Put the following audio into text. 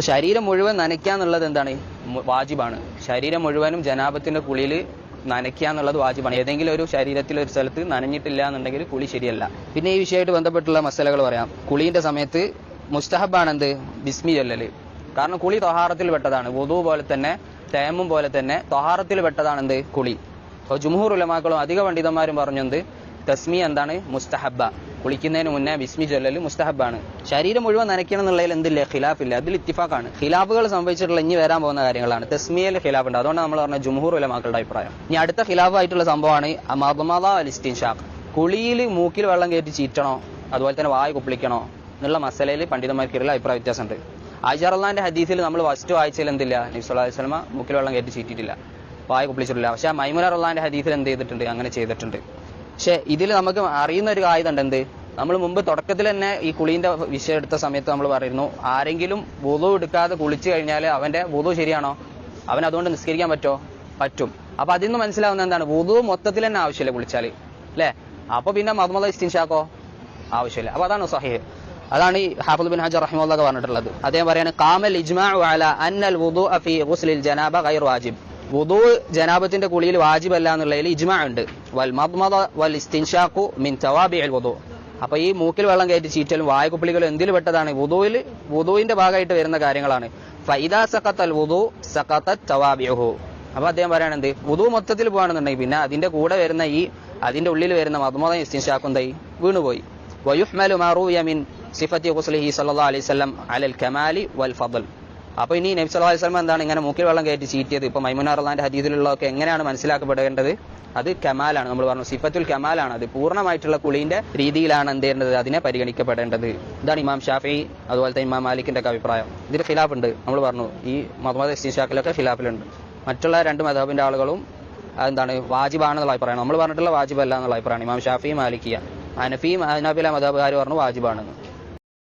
അപ്പൊ ശരീരം മുഴുവൻ നനയ്ക്കുക എന്നുള്ളത് എന്താണ്? വാജിബാണ്. ശരീരം മുഴുവനും ജനാപത്തിന്റെ കുളിയിൽ നനയ്ക്കുക എന്നുള്ളത് വാജിബാണ്. ഏതെങ്കിലും ഒരു ശരീരത്തിൽ ഒരു സ്ഥലത്ത് നനഞ്ഞിട്ടില്ല എന്നുണ്ടെങ്കിൽ കുളി ശരിയല്ല. പിന്നെ ഈ വിഷയമായിട്ട് ബന്ധപ്പെട്ടുള്ള മസലകൾ പറയാം. കുളിന്റെ സമയത്ത് മുസ്തഹബാണ് എന്ത് ബിസ്മി ചൊല്ലല്. കാരണം കുളി തൊഹാറത്തിൽ പെട്ടതാണ്. വധു പോലെ തന്നെ തേമും പോലെ തന്നെ തൊഹാറത്തിൽ പെട്ടതാണ് എന്ത് കുളി. അപ്പോൾ ജുമുഹൂർ ഉലമാക്കളും അധിക പണ്ഡിതന്മാരും പറഞ്ഞത് തസ്മി എന്താണ്? മുസ്തഹബ. കുളിക്കുന്നതിന് മുന്നേ ബിസ്മി ചൊല്ലൽ മുസ്തഹബാണ്. ശരീരം മുഴുവൻ നനയ്ക്കണം എന്നുള്ളതിൽ എന്തില്ല? ഖിലാഫില്ല? അതിൽ ഇത്തിഫാക്കാണ് ഖിലാഫുകൾ സംഭവിച്ചിട്ടുള്ള ഇനി വരാൻ പോകുന്ന കാര്യങ്ങളാണ്. തസ്മിയയിൽ ഖിലാഫ് ഉണ്ട് അതുകൊണ്ട് നമ്മൾ പറഞ്ഞ ജുംഹൂർ ഉലമാക്കളുടെ അഭിപ്രായം. ഇനി അടുത്ത ഖിലാഫായിട്ടുള്ള സംഭവമാണ് മദമദ അലിസ്റ്റിൻ ഷാഖ് കുളിയിൽ മൂക്കിൽ വെള്ളം കയറ്റി ചീറ്റണോ? അതുപോലെ തന്നെ വായ കുപ്പിളിക്കണോ? എന്നുള്ള മസലയിൽ പണ്ഡിതന്മാർക്കിടയിൽ അഭിപ്രായ വ്യത്യാസമുണ്ട്. ആയിഷാറുള്ളാന്റെ ഹദീസിൽ നമ്മൾ ഫസ്റ്റ് വായിച്ചതിൽ എന്തില്ല? നബി സ്വലമ മൂക്കിൽ വെള്ളം കയറ്റി ചീറ്റിട്ടില്ല വായ കുപ്പിളിച്ചിട്ടില്ല. പക്ഷേ മൈമുന റള്ളാന്റെ ഹദീസിൽ എന്ത് ചെയ്തിട്ടുണ്ട്? അങ്ങനെ ചെയ്തിട്ടുണ്ട്. പക്ഷെ ഇതിൽ നമുക്ക് അറിയുന്ന ഒരു കാര്യം എന്ത്? നമ്മൾ മുമ്പ് തുടക്കത്തിൽ തന്നെ ഈ കുളീന്റെ വിഷയം എടുത്ത സമയത്ത് നമ്മൾ പറയുന്നു ആരെങ്കിലും വുതു എടുക്കാതെ കുളിച്ചു കഴിഞ്ഞാൽ അവന്റെ വുതു ശരിയാണോ? അവൻ അതുകൊണ്ട് നിസ്കരിക്കാൻ പറ്റോ? പറ്റും. അപ്പൊ അതിൽ നിന്ന് മനസ്സിലാവുന്ന എന്താണ്? വുതു മൊത്തത്തിൽ തന്നെ ആവശ്യമില്ല കുളിച്ചാൽ അല്ലേ? അപ്പൊ പിന്നെ മതമത ഇസ്തിൻഷാക്കോ? ആവശ്യമില്ല. അപ്പൊ അതാണ് സഹിഹ്. അതാണ് ഈ ഹാഫുൽ ബിൻ ഹജർ റഹിമുള്ളാഹ് പറഞ്ഞിട്ടുള്ളത്. അദ്ദേഹം പറയാണ് കാമൽ അല അന്നൽ വുദു ഫി ഗുസ്ലിൽ ജനാബ ഗൈർ വാജിബ്. വുദു ജനാബത്തിന്റെ കുളിയിൽ വാജിബ് അല്ല എന്നുള്ളതിൽ ഇജ്മാ ഉണ്ട്. വൽ മദ്മദ വൽ ഇസ്തിൻഷാഖു മിൻ തവാബിഇൽ വുദു. അപ്പൊ ഈ മൂക്കിൽ വെള്ളം കയറ്റി ചീറ്റലും വായക്കുപ്പിളികളും എന്തിൽ പെട്ടതാണ്? വുദുവിൽ വുദുവിന്റെ ഭാഗമായിട്ട് വരുന്ന കാര്യങ്ങളാണ്. ഫൈദാ സഖത്തൽ വുദു സഖത്തത് തവാബിഹു അപ്പൊ അദ്ദേഹം പറയാണ് എന്ത്? വുദു മൊത്തത്തിൽ പോവാണെന്നുണ്ടെങ്കിൽ പിന്നെ അതിന്റെ കൂടെ വരുന്ന ഈ അതിന്റെ ഉള്ളിൽ വരുന്ന മദ്മദ ഇസ്തിൻഷാഖും എന്തായി? വീണുപോയി. വയുഹ്മലു മാ യമിൻ മിൻ സിഫത്തി ഖുസ്ലിഹി സല്ലല്ലാഹു അലൈഹി വസല്ലം അലൽ കമാലി വൽ ഫضൽ അപ്പൊ ഇനി നബി സല്ലാ വസല്ലം എന്താണ് ഇങ്ങനെ മൂക്കിൽ വെള്ളം കയറ്റി ചീറ്റിയത്? ഇപ്പൊ മൈമുന റളിയല്ലാഹുവിന്റെ ഹദീസിലുള്ളതൊക്കെ എങ്ങനെയാണ് മനസ്സിലാക്കപ്പെടേണ്ടത്? അത് കമാലാണ്. നമ്മൾ പറഞ്ഞു സിഫത്തുൽ കമാലാണ്. അത് പൂർണമായിട്ടുള്ള കുളിന്റെ രീതിയിലാണ് എന്ത് ചെയ്യേണ്ടത്? അതിനെ പരിഗണിക്കപ്പെടേണ്ടത്. ഇതാണ് ഇമാം ഷാഫി അതുപോലെ തന്നെ ഇമാം മാലിക്കിന്റെ ഒക്കെ അഭിപ്രായം. ഇതിൽ ഖിലാഫ് ഉണ്ട് നമ്മൾ പറഞ്ഞു ഈ മുഹമ്മദ് ഇസ്തിഷാഖിലൊക്കെ ഖിലാഫിലുണ്ട്. മറ്റുള്ള രണ്ട് മതബിന്റെ ആളുകളും എന്താണ് വാജിബാണെന്നുള്ള അഭിപ്രായമാണ്. നമ്മൾ പറഞ്ഞിട്ടുള്ള വാജിബല്ല എന്നുള്ള അഭിപ്രായമാണ് ഇമാം ഷാഫി മാലിക്കിയ. അനഫിയും ഹനഫിലെ മതബുകാർ പറഞ്ഞു വാജിബാണെന്ന്.